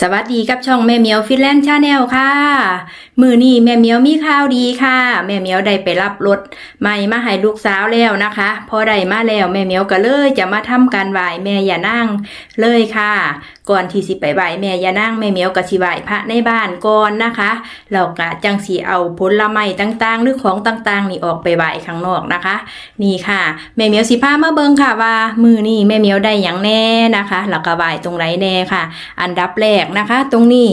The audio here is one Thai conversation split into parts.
สวัสดีกับช่องแม่เมียวฟินแลนด์ชาแนลค่ะ มือนี้แม่เมียวมีข่าวดีค่ะ แม่เมียวได้ไปรับรถใหม่มาให้ลูกสาวแล้วนะคะ พอได้มาแล้วแม่เมียวก็เลยจะมาทำการไหว้แม่อย่านั่งเลยค่ะ ก่อนที่สิไปไหว้แม่อย่านั่งแม่เมียวก็สิไหว้พระในบ้านก่อนนะคะแล้วก็จังสีเอาผลไม้ต่างๆ หรือของต่างๆ นี่ออกไปไหว้ข้างนอกนะคะ นี่ค่ะแม่เมียวสิพามาเบิ่งค่ะว่า มือนี่แม่เมียวได้อย่างแน่นะคะแล้วก็ไหว้ตรงไหนแน่ค่ะ อันดับแรกนะคะ ตรงนี้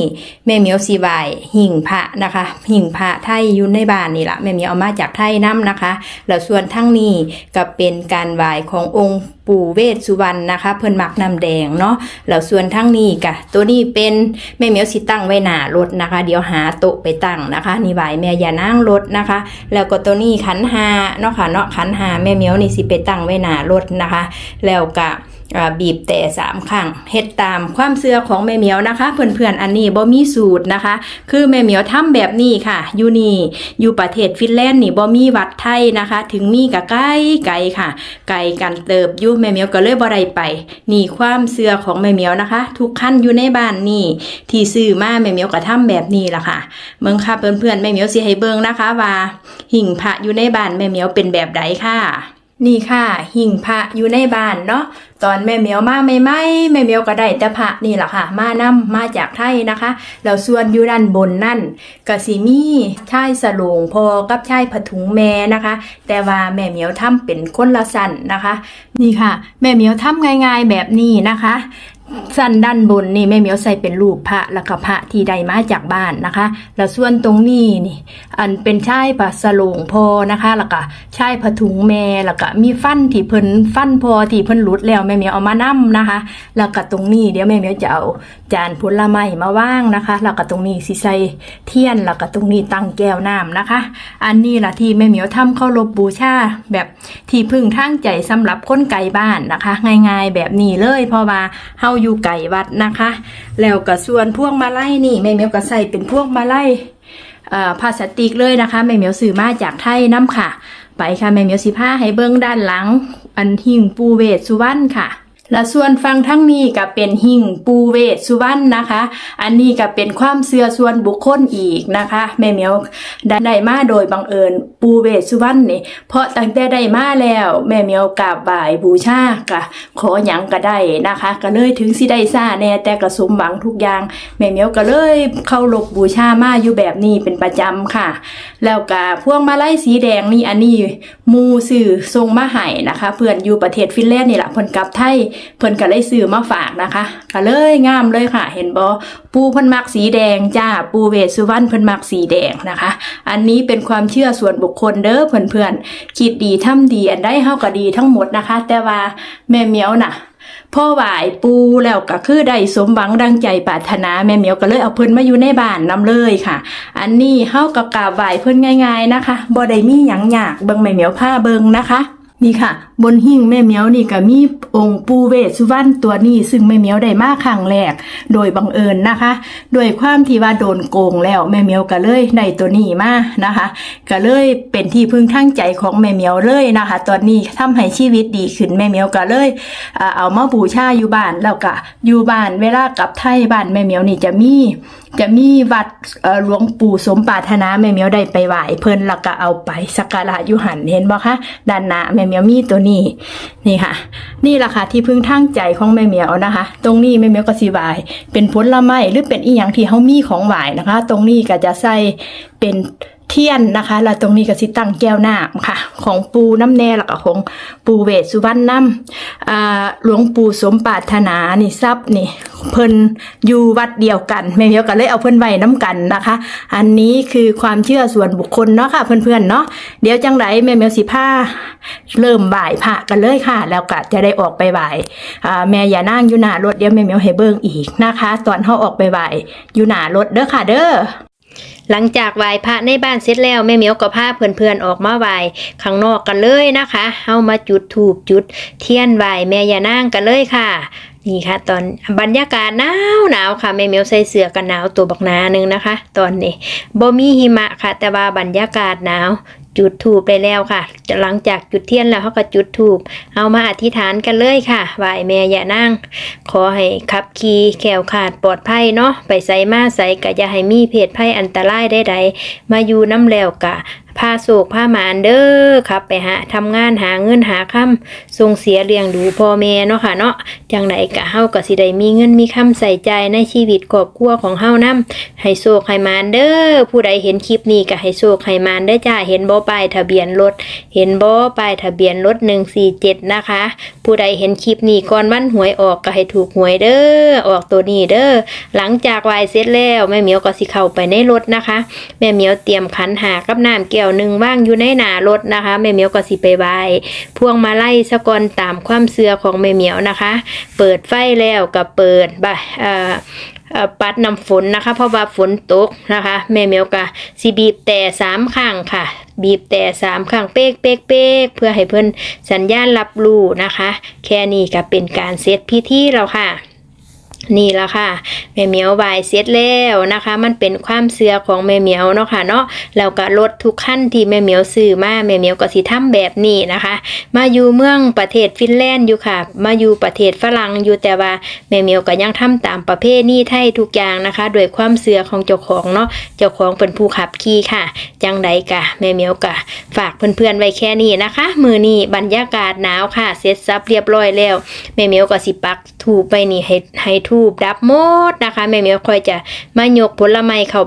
แม่เหมียวสีไหว้หิ่งพระนะคะ หิ่งพระไทยอยู่ในบ้านนี่แหละแม่เหมียวเอามาจากไทยน้ำนะคะ แล้วส่วนทั้งนี้ก็เป็นการไหว้ขององค์ปู่เวสสุวรรณนะคะ เพิ่นมักน้ำแดงเนาะแล้วส่วนทั้งนี้กะตัวนี้เป็นแม่เหมียวสิตั้งไว้หน้ารถนะคะ เดี๋ยวหาโต๊ะไปตั้งนะคะนี่ไหวแม่อย่านั่งรถนะคะ แล้วก็ตัวนี้ขันหาเนาะค่ะเนาะขันหาแม่เหมียวนี่สิไปตั้งไว้หน้ารถนะคะ แล้วก็ บีบแต่สามครั้งเฮ็ดตามความเชื่อของแม่เหมียวนะคะ เพื่อนๆอันนี้บ่มีสูตรนะคะ คือแม่เหมียวทำแบบนี้ค่ะอยู่นี่อยู่ประเทศฟินแลนด์นี่บ่มีวัดไทยนะคะ ถึงมีก็ไกลไกลค่ะ ไกลกันเติบอยู่แม่เหมียวก็เลยบ่ได้ไป นี่ความเชื่อของแม่เหมียวนะคะ ทุกขั้นอยู่ในบ้านนี่ที่ซื้อมาแม่เหมียวก็ทำแบบนี้ล่ะค่ะเบิ่งค่ะเพื่อนๆแม่เหมียวสิให้เบิ่งนะคะว่า หิ่งพระอยู่ในบ้านแม่เหมียวเป็นแบบใดค่ะ นี่ค่ะ หิ่งพระอยู่ในบ้านเนาะตอนแม่เมียวมาไม่ไม่แม่เมียวก็ได้แต่พระนี่แหละค่ะ มานํมาจากไทยนะคะแล้วส่วนอยู่ด้านบนนั่นก็สิมีชายสลงพอกับชายผถุงแม่นะคะ แต่ว่าแม่เมียวทำเป็นคนละสันนะคะ นี่ค่ะ แม่เมียวทำง่าย ๆแบบนี้นะคะ สั้นด้านบนนี่แม่เหมียวใส่เป็นรูปพระแล้วก็พระที่ได้มาจากบ้านนะคะ แล้วส่วนตรงนี้นี่ อันเป็นชายปัสโลงพอนะคะแล้วก็ชายผาถุงแม่แล้วก็มีฟันที่เพิ่นฟันพอที่เพิ่นหลุดแล้วแม่เหมียวเอามานํนะคะ แล้วก็ตรงนี้เดี๋ยวแม่เหมียวจะเอาจานผลไม้มาว่างนะคะแล้วก็ตรงนี้สิใส่เทียนแล้วก็ตรงนี้ตั้งแก้วน้ำนะคะ อันนี้ล่ะที่แม่เหมียวทำเข้ารบบูชาแบบที่พึ่งทางใจสำหรับคนไกลบ้านนะคะ ง่าย ๆ แบบนี้เลยเพราะว่าเฮาอยู่ไก่วัดนะคะ แล้วก็ส่วนพวงมาลัยนี่แม่เมียวก็ใส่เป็นพวงมาลัยพลาสติกเลยนะคะแม่เมียวซื้อมาจากไทยน้ำค่ะ ไปค่ะแม่เมียวสิผ้าให้เบิ้งด้านหลัง อันหิ่งปูเวศสุวรรณค่ะ และส่วนฟังทั้งนี้ก็เป็นหิ่งปูเวศสุวรรณนะคะ อันนี้ก็เป็นความเชื่อส่วนบุคคลอีกนะคะแม่เหมียวได้ไดมาโดยบังเอิญปูเวศสุวรรณนี่เพราะตั้งแต่ได้มาแล้วแม่เหมียวกราบบ่ายบูชากะขอหยังก็ได้นะคะ ก็เลยถึงสิได้ซ่าแน่แต่ก็สมหวังทุกอย่างแม่เหมียวก็เลยเข้าลบบูชามาอยู่แบบนี้เป็นประจำค่ะ แล้วก็พวงมาลัยสีแดงนี่อันนี้มูสื่อทรงมาให้นะคะ เพื่อนอยู่ประเทศฟินแลนด์นี่แหละเพิ่นกลับไทยเพิ่นก็เลยซื้อมาฝากนะคะก็เลยงามเลยค่ะ เห็นบ่ปูเพิ่นมักสีแดงจ้าปูเวสุวรรณเพิ่นมักสีแดงนะคะ อันนี้เป็นความเชื่อส่วนบุคคลเด้อเพื่อนๆคิดดีทำดีอันได้เฮาก็ดีทั้งหมดนะคะ แต่ว่าแม่เมียวน่ะพ่อไหวายปูแล้วก็คือได้สมหวังดังใจปรารถนาแม่เหมียวก็เลยเอาเพิ่นมาอยู่ในบ้านนํเลยค่ะ อันนี้เฮากับกาบไหวเพิ่นง่าย ๆนะคะบ่ได้มีหยังยากเบิ่งแม่เหมียวผ้าเบิ่งนะคะ นี่ค่ะ บนหิ้งแม่เมียวนี่ก็มีองค์ปูเวสุวรรณตัวนี้ ซึ่งแม่เมียวได้มาครั้งแรก โดยบังเอิญนะคะ โดยความที่ว่าโดนโกงแล้วแม่เมียวก็เลยได้ตัวนี้มานะคะ ก็เลยเป็นที่พึ่งทางใจของแม่เมียวเลยนะคะ ตอนนี้ทำให้ชีวิตดีขึ้นแม่เมียวก็เลยอ่าเอามาบูชาอยู่บ้านแล้วก็อยู่บ้านเวลากลับไทยบ้านแม่เมียวนี่จะมีจะมีวัดหลวงปู่สมปารถนาแม่เมียวได้ไปไหว้เพิ่นแล้วก็เอาไปสักการะอยู่หันเห็นบ่คะด้านหน้าแม่เหมียวมีตัวนี้นี่ค่ะ นี่แหละค่ะที่พึ่งทางใจของแม่เหมียวนะคะ ตรงนี้แม่เหมียวก็สีบาย เป็นผลไม้หรือเป็นอีหยังที่เฮามีของไหว้นะคะ ตรงนี้ก็จะใส่เป็น เทียนนะคะแล้วตรงนี้ก็สิตั้งแก้วหน้ำค่ะ ของปูน้ำแน่แล้วก็ของปูเวสสุวรรณน้ำหลวงปู่สมปาถนานี่ทรัพย์นี่เพิ่นอยู่วัดเดียวกันแม่เหมียวก็เลยเอาเพิ่นไว้น้ำกันนะคะ อันนี้คือความเชื่อส่วนบุคคลเนาะค่ะเพื่อนๆเนาะเดี๋ยวจังไรแม่เมียวสิผ้าเริ่มบ่ายพระกันเลยค่ะ แล้วก็จะได้ออกไปบ่ายแม่อย่านั่งอยู่หน้ารถเดี๋ยวแม่เมียวให้เบิ่งอีกนะคะ ตอนเฮาออกไปบ่ายอยู่หน้ารถเด้อค่ะเด้อ หลังจากไหว้พระในบ้านเสร็จแล้วแม่เหมียวก็พาเพื่อนๆออกมาไหว้ข้างนอกกันเลยนะคะเฮามาจุดถูบจุด เทียนไหว้แม่ยานางกันเลยค่ะนี่ค่ะตอนบรรยากาศหนาวหนาวค่ะแม่เหมียวใส่เสื้อกันหนาวตัวบักหนาหนึงนะคะ ตอนนี้บ่มีหิมะค่ะ แต่ว่าบรรยากาศหนาว จุดถูปไปแล้วค่ะ หลังจากจุดเทียนแล้วเขาก็จุดถูปเอามาอธิษฐานกันเลยค่ะไหว้แม่อย่านั่ง ขอให้ขับขี่แขวขาดปลอดภัยเนาะไปใส่มาใส่กะอย่าให้มีเพศภัยอันตรายใดๆมาอยู่น้ำแล้วกะพาโศกพาหมานเด้อครับไปหาทำงานหาเงินหาค่ำส่งเสียเลี้ยงดูพ่อแม่เนาะค่ะเนาะจังไดกะเฮาก็สิได้มีเงินมีคำใส่ใจในชีวิตครอบครัวของเฮานํให้โศกให้หมานเด้อผู้ใดเห็นคลิปนี้ก็ให้โศกให้หมานเด้อจ้าเห็นบ่ป้ายทะเบียนรถ เห็นบ่ป้ายทะเบียนรถ147นะคะ ผู้ใดเห็นคลิปนี้ก่อนวันหวยออกก็ให้ถูกหวยเด้อออกตัวนี้เด้อหลังจากไหวเสร็จแล้วแม่เหมียวก็สิเข้าไปในรถนะคะ แม่เหมียวเตรียมขันหากับน้ำแก้วหนึ่งว่างอยู่ในหนารถนะคะแม่เหมียวก็สิไปไหว้พวงมาไล่สะกอนตามความเชื่อของแม่เหมียวนะคะ เปิดไฟแล้วก็เปิดบ่าเอ่อปัดน้ำฝนนะคะ เพราะว่าฝนตกนะคะ แม่เหมียวก็สิบีบแต่สามครั้งค่ะ บีบแต่สามครั้งเป๊กเป๊กเป๊กเพื่อให้เพื่อนสัญญาณรับรู้นะคะ แค่นี้ก็เป็นการเซตพิธีแล้วค่ะ นี่ละค่ะแม่เหมียวบายเสร็จแล้วนะคะ มันเป็นความเสือของแม่เหมียวเนาะค่ะเนาะแล้วก็รถทุกขั้นที่แม่เหมียวซื้อมาแม่เหมียวก็สิทำแบบนี้นะคะ มาอยู่เมืองประเทศฟินแลนด์อยู่ค่ะ มาอยู่ประเทศฝรั่งอยู่แต่ว่าแม่เหมียวก็ยังทำตามประเพณีไทยทุกอย่างนะคะด้วยความเสือของเจ้าของเนาะเจ้าของเป็นผู้ขับขี่ค่ะ จังใดกะแม่เหมียวกะ ฝากเพื่อนๆไว้แค่นี้นะคะ มือนี้บรรยากาศหนาวค่ะ เสร็จซับเรียบร้อยแล้วแม่เมียวก็สิปักถูบไปนี่ให้ให้ทูบดับหมดนะคะแม่เมียวค่อยจะมายกผลไม้เข้าบ้าน